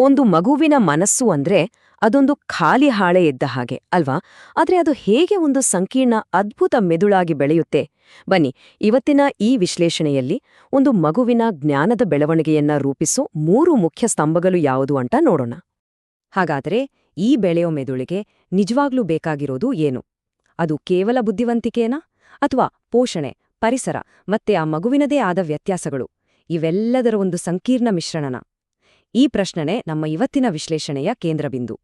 ಒಂದು ಮಗುವಿನ ಮನಸ್ಸು ಅಂದ್ರೆ ಅದೊಂದು ಖಾಲಿ ಹಾಳೆ ಇದ್ದ ಹಾಗೆ, ಅಲ್ವಾ? ಆದ್ರೆ ಅದು ಹೇಗೆ ಒಂದು ಸಂಕೀರ್ಣ ಅದ್ಭುತ ಮೆದುಳಾಗಿ ಬೆಳೆಯುತ್ತೆ? ಬನ್ನಿ, ಇವತ್ತಿನ ಈ ವಿಶ್ಲೇಷಣೆಯಲ್ಲಿ ಒಂದು ಮಗುವಿನ ಜ್ಞಾನದ ಬೆಳವಣಿಗೆಯನ್ನ ರೂಪಿಸೋ ಮೂರು ಮುಖ್ಯ ಸ್ತಂಭಗಳು ಯಾವುದು ಅಂತ ನೋಡೋಣ. ಹಾಗಾದರೆ ಈ ಬೆಳೆಯೋ ಮೆದುಳಿಗೆ ನಿಜವಾಗ್ಲೂ ಬೇಕಾಗಿರೋದು ಏನು? ಅದು ಕೇವಲ ಬುದ್ಧಿವಂತಿಕೆನಾ? ಅಥವಾ ಪೋಷಣೆ, ಪರಿಸರ, ಮತ್ತೆ ಆ ಮಗುವಿನದೇ ಆದ ವ್ಯತ್ಯಾಸಗಳು? ಇವೆಲ್ಲದರ ಒಂದು ಸಂಕೀರ್ಣ ಮಿಶ್ರಣನ? ಈ ಪ್ರಶ್ನೆ ನಮ್ಮ ಇವತ್ತಿನ ವಿಶ್ಲೇಷಣೆಯ ಕೇಂದ್ರಬಿಂದು.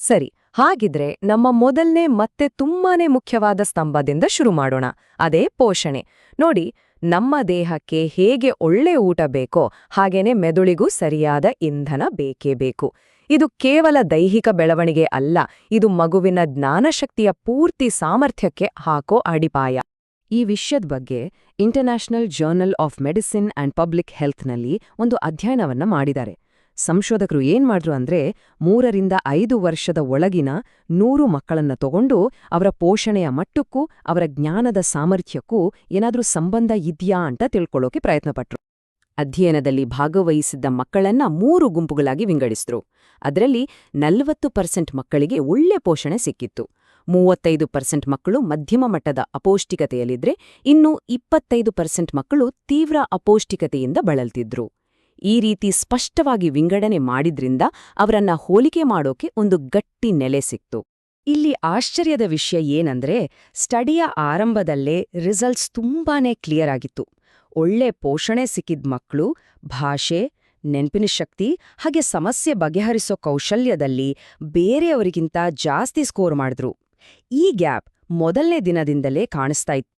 ಸರಿ, ಹಾಗಿದ್ರೆ ನಮ್ಮ ಮೊದಲನೇ ಮತ್ತೆ ತುಂಬಾನೇ ಮುಖ್ಯವಾದ ಸ್ತಂಭದಿಂದ ಶುರು ಮಾಡೋಣ. ಅದೇ ಪೋಷಣೆ. ನೋಡಿ, ನಮ್ಮ ದೇಹಕ್ಕೆ ಹೇಗೆ ಒಳ್ಳೆ ಊಟ ಬೇಕೋ ಹಾಗೇನೆ ಮೆದುಳಿಗೂ ಸರಿಯಾದ ಇಂಧನ ಬೇಕೇ ಬೇಕು. ಇದು ಕೇವಲ ದೈಹಿಕ ಬೆಳವಣಿಗೆ ಅಲ್ಲ, ಇದು ಮಗುವಿನ ಜ್ಞಾನಶಕ್ತಿಯ ಪೂರ್ತಿ ಸಾಮರ್ಥ್ಯಕ್ಕೆ ಹಾಕೋ ಅಡಿಪಾಯ. ಈ ವಿಷಯದ ಬಗ್ಗೆ international journal of medicine and public ಹೆಲ್ತ್ನಲ್ಲಿ ಒಂದು ಅಧ್ಯಯನವನ್ನ ಮಾಡಿದ್ದಾರೆ. ಸಂಶೋಧಕರು ಏನ್ ಮಾಡ್ರು ಅಂದ್ರೆ ಮೂರರಿಂದ ಐದು ವರ್ಷದ ಒಳಗಿನ ನೂರು ಮಕ್ಕಳನ್ನ ತಗೊಂಡು ಅವರ ಪೋಷಣೆಯ ಮಟ್ಟಕ್ಕೂ ಅವರ ಜ್ಞಾನದ ಸಾಮರ್ಥ್ಯಕ್ಕೂ ಏನಾದ್ರೂ ಸಂಬಂಧ ಇದ್ಯಾ ಅಂತ ತಿಳ್ಕೊಳ್ಳೋಕೆ ಪ್ರಯತ್ನಪಟ್ರು. ಅಧ್ಯಯನದಲ್ಲಿ ಭಾಗವಹಿಸಿದ್ದ ಮಕ್ಕಳನ್ನ ಮೂರು ಗುಂಪುಗಳಾಗಿ ವಿಂಗಡಿಸಿದ್ರು. ಅದರಲ್ಲಿ ನಲವತ್ತು ಪರ್ಸೆಂಟ್ ಮಕ್ಕಳಿಗೆ ಒಳ್ಳೆ ಪೋಷಣೆ ಸಿಕ್ಕಿತ್ತು. ಮೂವತ್ತೈದು ಪರ್ಸೆಂಟ್ ಮಕ್ಕಳು ಮಧ್ಯಮ ಮಟ್ಟದ ಅಪೌಷ್ಟಿಕತೆಯಲ್ಲಿದ್ರೆ ಇನ್ನು ಇಪ್ಪತ್ತೈದು ಪರ್ಸೆಂಟ್ ಮಕ್ಕಳು ತೀವ್ರ ಅಪೌಷ್ಟಿಕತೆಯಿಂದ ಬಳಲ್ತಿದ್ರು. ಈ ರೀತಿ ಸ್ಪಷ್ಟವಾಗಿ ವಿಂಗಡಣೆ ಮಾಡಿದ್ರಿಂದ ಅವರನ್ನ ಹೋಲಿಕೆ ಮಾಡೋಕೆ ಒಂದು ಗಟ್ಟಿ ನೆಲೆ ಸಿಕ್ತು. ಇಲ್ಲಿ ಆಶ್ಚರ್ಯದ ವಿಷಯ ಏನಂದ್ರೆ, ಸ್ಟಡಿಯ ಆರಂಭದಲ್ಲೇ ರಿಸಲ್ಟ್ಸ್ ತುಂಬಾನೇ ಕ್ಲಿಯರ್ ಆಗಿತ್ತು. ಒಳ್ಳೆ ಪೋಷಣೆ ಸಿಕ್ಕಿದ್ ಮಕ್ಕಳು ಭಾಷೆ, ನೆನ್ಪಿನ ಶಕ್ತಿ, ಹಾಗೆ ಸಮಸ್ಯೆ ಬಗೆಹರಿಸೋ ಕೌಶಲ್ಯದಲ್ಲಿ ಬೇರೆಯವರಿಗಿಂತ ಜಾಸ್ತಿ ಸ್ಕೋರ್ ಮಾಡಿದ್ರು. ಈ ಗ್ಯಾಪ್ ಮೊದಲನೇ ದಿನದಿಂದಲೇ ಕಾಣಿಸ್ತಾ ಇತ್ತು.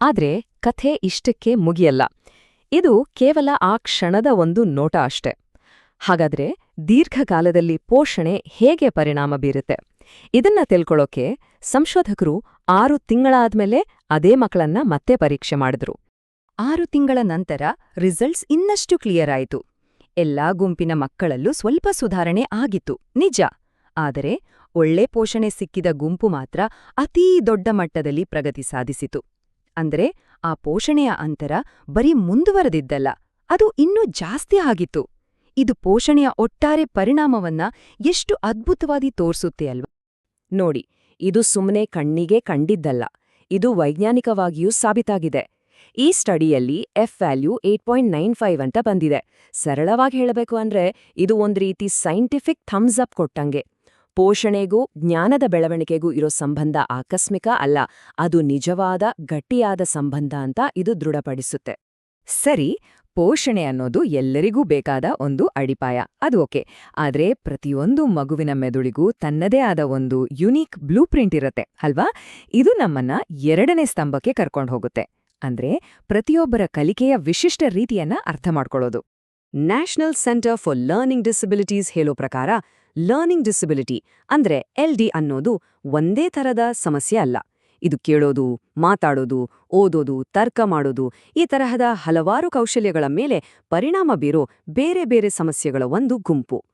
ಆದ್ರೆ ಕಥೆ ಇಷ್ಟಕ್ಕೆ ಮುಗಿಯಲ್ಲ. ಇದು ಕೇವಲ ಆ ಕ್ಷಣದ ಒಂದು ನೋಟ ಅಷ್ಟೆ. ಹಾಗಾದ್ರೆ ದೀರ್ಘಕಾಲದಲ್ಲಿ ಪೋಷಣೆ ಹೇಗೆ ಪರಿಣಾಮ ಬೀರುತ್ತೆ? ಇದನ್ನ ತಿಳ್ಕೊಳ್ಳೋಕೆ ಸಂಶೋಧಕರು ಆರು ತಿಂಗಳಾದ್ಮೇಲೆ ಅದೇ ಮಕ್ಕಳನ್ನ ಮತ್ತೆ ಪರೀಕ್ಷೆ ಮಾಡಿದ್ರು. ಆರು ತಿಂಗಳ ನಂತರ ರಿಸಲ್ಟ್ಸ್ ಇನ್ನಷ್ಟು ಕ್ಲಿಯರ್ ಆಯಿತು. ಎಲ್ಲಾ ಗುಂಪಿನ ಮಕ್ಕಳಲ್ಲೂ ಸ್ವಲ್ಪ ಸುಧಾರಣೆ ಆಗಿತ್ತು, ನಿಜ. ಆದರೆ ಒಳ್ಳೆ ಪೋಷಣೆ ಸಿಕ್ಕಿದ ಗುಂಪು ಮಾತ್ರ ಅತೀ ದೊಡ್ಡ ಮಟ್ಟದಲ್ಲಿ ಪ್ರಗತಿ ಸಾಧಿಸಿತು. ಅಂದ್ರೆ ಆ ಪೋಷಣೆಯ ಅಂತರ ಬರೀ ಮುಂದುವರೆದಿದ್ದಲ್ಲ, ಅದು ಇನ್ನೂ ಜಾಸ್ತಿ ಆಗಿತ್ತು. ಇದು ಪೋಷಣೆಯ ಒಟ್ಟಾರೆ ಪರಿಣಾಮವನ್ನ ಎಷ್ಟು ಅದ್ಭುತವಾಗಿ ತೋರಿಸುತ್ತೆ ಅಲ್ವಾ? ನೋಡಿ, ಇದು ಸುಮ್ಮನೆ ಕಣ್ಣಿಗೆ ಕಂಡಿದ್ದಲ್ಲ, ಇದು ವೈಜ್ಞಾನಿಕವಾಗಿಯೂ ಸಾಬೀತಾಗಿದೆ. ಈ ಸ್ಟಡಿಯಲ್ಲಿ F value eight point nine five ಅಂತ ಬಂದಿದೆ. ಸರಳವಾಗಿ ಹೇಳಬೇಕು ಅಂದ್ರೆ ಇದು ಒಂದ್ ರೀತಿ ಸೈಂಟಿಫಿಕ್ ಥಮ್ಸ್ ಅಪ್ ಕೊಟ್ಟಂಗೆ. ಪೋಷಣೆಗೂ, ಜ್ಞಾನದ ಬೆಳವಣಿಗೆಗೂ ಇರೋ ಸಂಬಂಧ ಆಕಸ್ಮಿಕ ಅಲ್ಲ, ಅದು ನಿಜವಾದ, ಗಟ್ಟಿಯಾದ ಸಂಬಂಧ ಅಂತ ಇದು ದೃಢಪಡಿಸುತ್ತೆ. ಸರಿ, ಪೋಷಣೆ ಅನ್ನೋದು ಎಲ್ಲರಿಗೂ ಬೇಕಾದ ಒಂದು ಅಡಿಪಾಯ, ಅದು ಓಕೆ. ಆದರೆ ಪ್ರತಿಯೊಂದು ಮಗುವಿನ ಮೆದುಳಿಗೂ ತನ್ನದೇ ಆದ ಒಂದು ಯುನೀಕ್ ಬ್ಲೂ ಪ್ರಿಂಟ್ ಇರತ್ತೆ, ಅಲ್ವಾ? ಇದು ನಮ್ಮನ್ನ ಎರಡನೇ ಸ್ತಂಭಕ್ಕೆ ಕರ್ಕೊಂಡು ಹೋಗುತ್ತೆ. ಅಂದ್ರೆ ಪ್ರತಿಯೊಬ್ಬರ ಕಲಿಕೆಯ ವಿಶಿಷ್ಟ ರೀತಿಯನ್ನ ಅರ್ಥ ಮಾಡ್ಕೊಳ್ಳೋದು. National centre for learning disabilities ಹೇಳೋ ಪ್ರಕಾರ ಲರ್ನಿಂಗ್ ಡಿಸಬಿಲಿಟಿ ಅಂದ್ರೆ ಎಲ್ ಡಿ ಅನ್ನೋದು ಒಂದೇ ಥರದ ಸಮಸ್ಯೆ ಅಲ್ಲ. ಇದು ಕೇಳೋದು, ಮಾತಾಡೋದು, ಓದೋದು, ತರ್ಕ ಮಾಡೋದು ಈ ತರಹದ ಹಲವಾರು ಕೌಶಲ್ಯಗಳ ಮೇಲೆ ಪರಿಣಾಮ ಬೀರೋ ಬೇರೆ ಬೇರೆ ಸಮಸ್ಯೆಗಳ ಒಂದು ಗುಂಪು.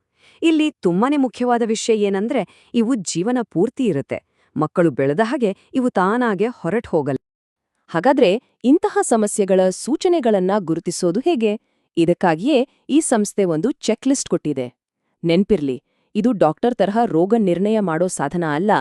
ಇಲ್ಲಿ ತುಂಬಾನೇ ಮುಖ್ಯವಾದ ವಿಷಯ ಏನಂದ್ರೆ ಇವು ಜೀವನ ಪೂರ್ತಿ ಇರುತ್ತೆ. ಮಕ್ಕಳು ಬೆಳೆದ ಹಾಗೆ ಇವು ತಾನಾಗೆ ಹೊರಟ್ ಹೋಗಲ್ಲ. ಹಾಗಾದ್ರೆ ಇಂತಹ ಸಮಸ್ಯೆಗಳ ಸೂಚನೆಗಳನ್ನ ಗುರುತಿಸೋದು ಹೇಗೆ? ಇದಕ್ಕಾಗಿಯೇ ಈ ಸಂಸ್ಥೆ ಒಂದು ಚೆಕ್ಲಿಸ್ಟ್ ಕೊಟ್ಟಿದೆ. ನೆನ್ಪಿರ್ಲಿ ಇದು ಡಾಕ್ಟರ್ ತರಹ ರೋಗ ನಿರ್ಣಯ ಮಾಡೋ ಸಾಧನ ಅಲ್ಲ.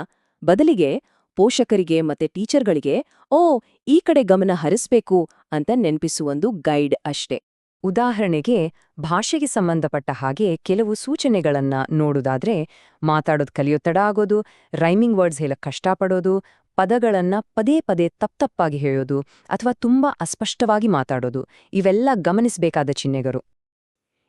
ಬದಲಿಗೆ ಪೋಷಕರಿಗೆ ಮತ್ತೆ ಟೀಚರ್ಗಳಿಗೆ, ಓ, ಈ ಕಡೆ ಗಮನ ಹರಿಸ್ಬೇಕು ಅಂತ ನೆನ್ಪಿಸುವೊಂದು ಗೈಡ್ ಅಷ್ಟೇ. ಉದಾಹರಣೆಗೆ, ಭಾಷೆಗೆ ಸಂಬಂಧಪಟ್ಟ ಹಾಗೆ ಕೆಲವು ಸೂಚನೆಗಳನ್ನ ನೋಡುದಾದ್ರೆ, ಮಾತಾಡೋದು ಕಲಿಯೋ ಆಗೋದು, ರೈಮಿಂಗ್ ವರ್ಡ್ಸ್ ಹೇಳಕ್ ಕಷ್ಟಪಡೋದು, ಪದಗಳನ್ನ ಪದೇ ಪದೇ ತಪ್ಪತಪ್ಪಾಗಿ ಹೇಳೋದು, ಅಥವಾ ತುಂಬಾ ಅಸ್ಪಷ್ಟವಾಗಿ ಮಾತಾಡೋದು, ಇವೆಲ್ಲ ಗಮನಿಸಬೇಕಾದ ಚಿಹ್ನೆಗಳು.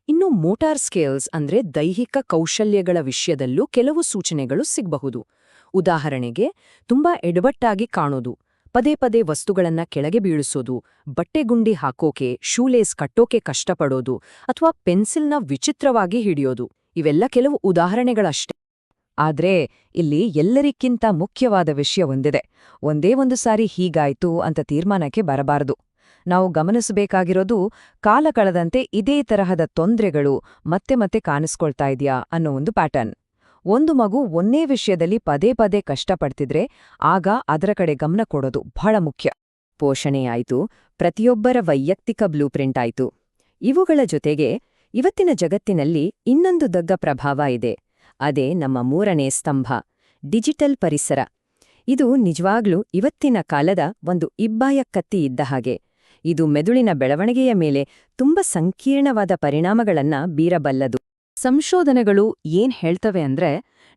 ಇನ್ನು ಮೋಟಾರ್ ಸ್ಕೇಲ್ಸ್ ಅಂದ್ರೆ ದೈಹಿಕ ಕೌಶಲ್ಯಗಳ ವಿಷಯದಲ್ಲೂ ಕೆಲವು ಸೂಚನೆಗಳು ಸಿಗಬಹುದು. ಉದಾಹರಣೆಗೆ, ತುಂಬಾ ಎಡವಟ್ಟಾಗಿ ಕಾಣೋದು, ಪದೇ ಪದೇ ವಸ್ತುಗಳನ್ನ ಕೆಳಗೆ ಬೀಳಿಸೋದು ಬಟ್ಟೆಗುಂಡಿ ಹಾಕೋಕೆ, ಶೂಲೇಸ್ ಕಟ್ಟೋಕೆ ಕಷ್ಟಪಡೋದು ಅಥವಾ ಪೆನ್ಸಿಲ್ನ ವಿಚಿತ್ರವಾಗಿ ಹಿಡಿಯೋದು, ಇವೆಲ್ಲ ಕೆಲವು ಉದಾಹರಣೆಗಳಷ್ಟೇ. ಆದ್ರೆ, ಇಲ್ಲಿ ಎಲ್ಲರಿಕ್ಕಿಂತ ಮುಖ್ಯವಾದ ವಿಷಯ ಒಂದೇ ಒಂದು ಸಾರಿ ಹೀಗಾಯ್ತು ಅಂತ ತೀರ್ಮಾನಕ್ಕೆ ಬರಬಾರದು. ನಾವು ಗಮನಿಸಬೇಕಾಗಿರೋದು ಕಾಲ ಕಳೆದಂತೆ ಇದೇ ತರಹದ ತೊಂದರೆಗಳು ಮತ್ತೆ ಮತ್ತೆ ಕಾಣಿಸ್ಕೊಳ್ತಾ ಇದೆಯಾ ಅನ್ನೋ ಒಂದು ಪ್ಯಾಟರ್ನ್. ಒಂದು ಮಗು ಒಂದೇ ವಿಷಯದಲ್ಲಿ ಪದೇ ಪದೇ ಕಷ್ಟಪಡ್ತಿದ್ರೆ ಆಗ ಅದರ ಕಡೆ ಗಮನ ಕೊಡೋದು ಬಹಳ ಮುಖ್ಯ. ಪೋಷಣೆಯಾಯಿತು ಪ್ರತಿಯೊಬ್ಬರ ವೈಯಕ್ತಿಕ ಬ್ಲೂ ಪ್ರಿಂಟ್ ಆಯ್ತು. ಇವುಗಳ ಜೊತೆಗೆ ಇವತ್ತಿನ ಜಗತ್ತಿನಲ್ಲಿ ಇನ್ನೊಂದು ದಗ್ಗ ಪ್ರಭಾವ ಇದೆ. ಅದೇ ನಮ್ಮ ಮೂರನೇ ಸ್ತಂಭ, ಡಿಜಿಟಲ್ ಪರಿಸರ. ಇದು ನಿಜವಾಗ್ಲೂ ಇವತ್ತಿನ ಕಾಲದ ಒಂದು ಇಬ್ಬಾಯ ಕತ್ತಿ ಇದ್ದ ಹಾಗೆ. ಇದು ಮೆದುಳಿನ ಬೆಳವಣಿಗೆಯ ಮೇಲೆ ತುಂಬ ಸಂಕೀರ್ಣವಾದ ಪರಿಣಾಮಗಳನ್ನ ಬೀರಬಲ್ಲದು. ಸಂಶೋಧನೆಗಳು ಏನ್ ಹೇಳ್ತವೆ ಅಂದ್ರೆ,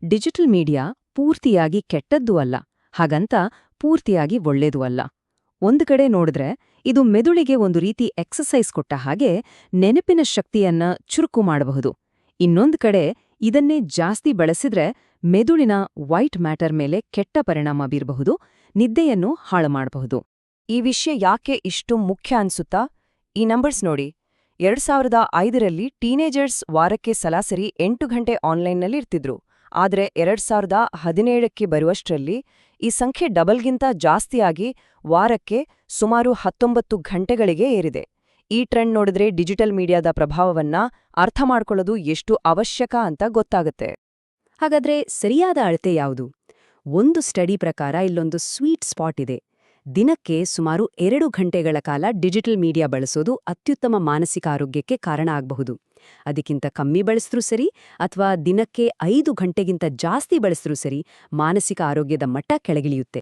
ಡಿಜಿಟಲ್ ಮೀಡಿಯಾ ಪೂರ್ತಿಯಾಗಿ ಕೆಟ್ಟದ್ದು ಅಲ್ಲ, ಹಾಗಂತ ಪೂರ್ತಿಯಾಗಿ ಒಳ್ಳೇದೂ ಅಲ್ಲ. ಒಂದು ಕಡೆ ನೋಡಿದ್ರೆ, ಇದು ಮೆದುಳಿಗೆ ಒಂದು ರೀತಿ ಎಕ್ಸಸೈಸ್ ಕೊಟ್ಟ ಹಾಗೆ ನೆನಪಿನ ಶಕ್ತಿಯನ್ನ ಚುರುಕು ಮಾಡಬಹುದು. ಇನ್ನೊಂದು ಕಡೆ, ಇದನ್ನೇ ಜಾಸ್ತಿ ಬಳಸಿದ್ರೆ ಮೆದುಳಿನ ವೈಟ್ ಮ್ಯಾಟರ್ ಮೇಲೆ ಕೆಟ್ಟ ಪರಿಣಾಮ ಬೀರಬಹುದು, ನಿದ್ದೆಯನ್ನು ಹಾಳು ಮಾಡಬಹುದು. ಈ ವಿಷಯ ಯಾಕೆ ಇಷ್ಟು ಮುಖ್ಯ ಅನ್ಸುತ್ತಾ? ಈ ನಂಬರ್ಸ್ ನೋಡಿ. ಎರಡ್ ಸಾವಿರದ ಐದರಲ್ಲಿ ಟೀನೇಜರ್ಸ್ ವಾರಕ್ಕೆ ಸಲಾಸರಿ ಎಂಟು ಗಂಟೆ ಆನ್ಲೈನ್ನಲ್ಲಿ ಇರ್ತಿದ್ರು. ಆದರೆ ಎರಡ್ ಸಾವಿರದ ಹದಿನೇಳಕ್ಕೆ ಬರುವಷ್ಟರಲ್ಲಿ ಈ ಸಂಖ್ಯೆ ಡಬಲ್ಗಿಂತ ಜಾಸ್ತಿಯಾಗಿ ವಾರಕ್ಕೆ ಸುಮಾರು ಹತ್ತೊಂಬತ್ತು ಗಂಟೆಗಳಿಗೆ ಏರಿದೆ. ಈ ಟ್ರೆಂಡ್ ನೋಡಿದ್ರೆ ಡಿಜಿಟಲ್ ಮೀಡಿಯಾದ ಪ್ರಭಾವವನ್ನ ಅರ್ಥ ಮಾಡ್ಕೊಳ್ಳೋದು ಎಷ್ಟು ಅವಶ್ಯಕ ಅಂತ ಗೊತ್ತಾಗುತ್ತೆ. ಹಾಗಾದ್ರೆ ಸರಿಯಾದ ಅಳತೆ ಯಾವುದು? ಒಂದು ಸ್ಟಡಿ ಪ್ರಕಾರ ಇಲ್ಲೊಂದು ಸ್ವೀಟ್ ಸ್ಪಾಟ್ ಇದೆ. ದಿನಕ್ಕೆ ಸುಮಾರು ಎರಡು ಗಂಟೆಗಳ ಕಾಲ ಡಿಜಿಟಲ್ ಮೀಡಿಯಾ ಬಳಸೋದು ಅತ್ಯುತ್ತಮ ಮಾನಸಿಕ ಆರೋಗ್ಯಕ್ಕೆ ಕಾರಣ ಆಗಬಹುದು. ಅದಕ್ಕಿಂತ ಕಮ್ಮಿ ಬಳಸಿದ್ರೂ ಸರಿ ಅಥವಾ ದಿನಕ್ಕೆ ಐದು ಗಂಟೆಗಿಂತ ಜಾಸ್ತಿ ಬಳಸಿದ್ರೂ ಸರಿ ಮಾನಸಿಕ ಆರೋಗ್ಯದ ಮಟ್ಟ ಕೆಳಗಿಳಿಯುತ್ತೆ.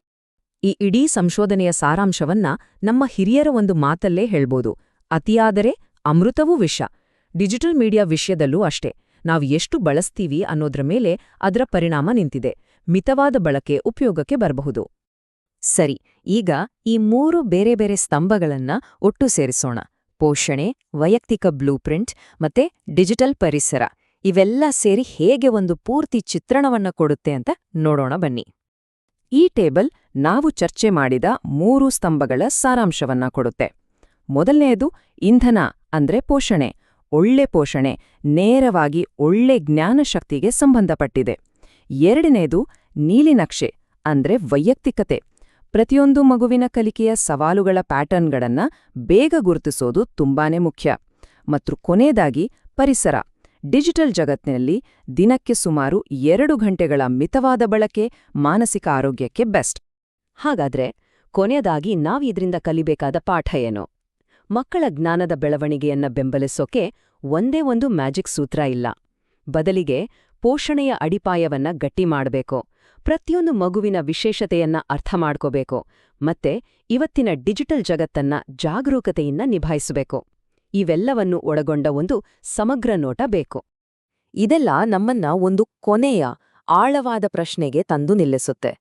ಈ ಇಡೀ ಸಂಶೋಧನೆಯ ಸಾರಾಂಶವನ್ನ ನಮ್ಮ ಹಿರಿಯರ ಒಂದು ಮಾತಲ್ಲೇ ಹೇಳ್ಬೋದು. ಅತಿಯಾದರೆ ಅಮೃತವೂ ವಿಷ. ಡಿಜಿಟಲ್ ಮೀಡಿಯಾ ವಿಷಯದಲ್ಲೂ ಅಷ್ಟೇ. ನಾವು ಎಷ್ಟು ಬಳಸ್ತೀವಿ ಅನ್ನೋದ್ರ ಮೇಲೆ ಅದರ ಪರಿಣಾಮ ನಿಂತಿದೆ. ಮಿತವಾದ ಬಳಕೆ ಉಪಯೋಗಕ್ಕೆ ಬರಬಹುದು. ಸರಿ, ಈಗ ಈ ಮೂರು ಬೇರೆ ಬೇರೆ ಸ್ತಂಭಗಳನ್ನ ಒಟ್ಟು ಸೇರಿಸೋಣ. ಪೋಷಣೆ, ವೈಯಕ್ತಿಕ ಬ್ಲೂ ಪ್ರಿಂಟ್ ಮತ್ತೆ ಡಿಜಿಟಲ್ ಪರಿಸರ. ಇವೆಲ್ಲ ಸೇರಿ ಹೇಗೆ ಒಂದು ಪೂರ್ತಿ ಚಿತ್ರಣವನ್ನ ಕೊಡುತ್ತೆ ಅಂತ ನೋಡೋಣ ಬನ್ನಿ. ಈ ಟೇಬಲ್ ನಾವು ಚರ್ಚೆ ಮಾಡಿದ ಮೂರು ಸ್ತಂಭಗಳ ಸಾರಾಂಶವನ್ನ ಕೊಡುತ್ತೆ. ಮೊದಲನೆಯದು ಇಂಧನ ಅಂದ್ರೆ ಪೋಷಣೆ. ಒಳ್ಳೆ ಪೋಷಣೆ, ನೇರವಾಗಿ ಒಳ್ಳೆ ಜ್ಞಾನಶಕ್ತಿಗೆ ಸಂಬಂಧಪಟ್ಟಿದೆ. ಎರಡನೆಯದು ನೀಲಿನಕ್ಷೆ ಅಂದ್ರೆ ವೈಯಕ್ತಿಕತೆ. ಪ್ರತಿಯೊಂದು ಮಗುವಿನ ಕಲಿಕೆಯ ಸವಾಲುಗಳ ಪ್ಯಾಟರ್ನ್ಗಳನ್ನ ಬೇಗ ಗುರುತಿಸೋದು ತುಂಬಾನೇ ಮುಖ್ಯ. ಮತ್ತು ಕೊನೆಯದಾಗಿ ಪರಿಸರ. ಡಿಜಿಟಲ್ ಜಗತ್ತಿನಲ್ಲಿ ದಿನಕ್ಕೆ ಸುಮಾರು ಎರಡು ಗಂಟೆಗಳ ಮಿತವಾದ ಬಳಕೆ ಮಾನಸಿಕ ಆರೋಗ್ಯಕ್ಕೆ ಬೆಸ್ಟ್. ಹಾಗಾದ್ರೆ ಕೊನೆಯದಾಗಿ ಇದರಿಂದ ಕಲಿಬೇಕಾದ ಪಾಠ ಏನು? ಮಕ್ಕಳ ಜ್ಞಾನದ ಬೆಳವಣಿಗೆಯನ್ನ ಬೆಂಬಲಿಸೋಕೆ ಒಂದೇ ಒಂದು ಮ್ಯಾಜಿಕ್ ಸೂತ್ರ ಇಲ್ಲ. ಬದಲಿಗೆ ಪೋಷಣೆಯ ಅಡಿಪಾಯವನ್ನ ಗಟ್ಟಿ ಮಾಡಬೇಕು. ಪ್ರತಿಯೊಂದು ಮಗುವಿನ ವಿಶೇಷತೆಯನ್ನ ಅರ್ಥ ಮಾಡ್ಕೋಬೇಕು ಮತ್ತೆ ಇವತ್ತಿನ ಡಿಜಿಟಲ್ ಜಗತ್ತನ್ನ ಜಾಗರೂಕತೆಯಿಂದ ನಿಭಾಯಿಸಬೇಕು. ಇವೆಲ್ಲವನ್ನು ಒಳಗೊಂಡ ಒಂದು ಸಮಗ್ರ ನೋಟ ಬೇಕು. ಇದೆಲ್ಲ ನಮ್ಮನ್ನ ಒಂದು ಕೊನೆಯ ಆಳವಾದ ಪ್ರಶ್ನೆಗೆ ತಂದು ನಿಲ್ಲಿಸುತ್ತೆ.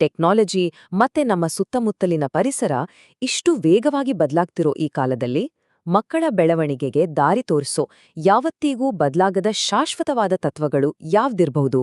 ಟೆಕ್ನಾಲಜಿ ಮತ್ತೆ ನಮ್ಮ ಸುತ್ತಮುತ್ತಲಿನ ಪರಿಸರ ಇಷ್ಟು ವೇಗವಾಗಿ ಬದಲಾಗ್ತಿರೋ ಈ ಕಾಲದಲ್ಲಿ ಮಕ್ಕಳ ಬೆಳವಣಿಗೆಗೆ ದಾರಿ ತೋರಿಸೋ ಯಾವತ್ತಿಗೂ ಬದಲಾಗದ ಶಾಶ್ವತವಾದ ತತ್ವಗಳು ಯಾವ್ದಿರ್ಬಹುದು?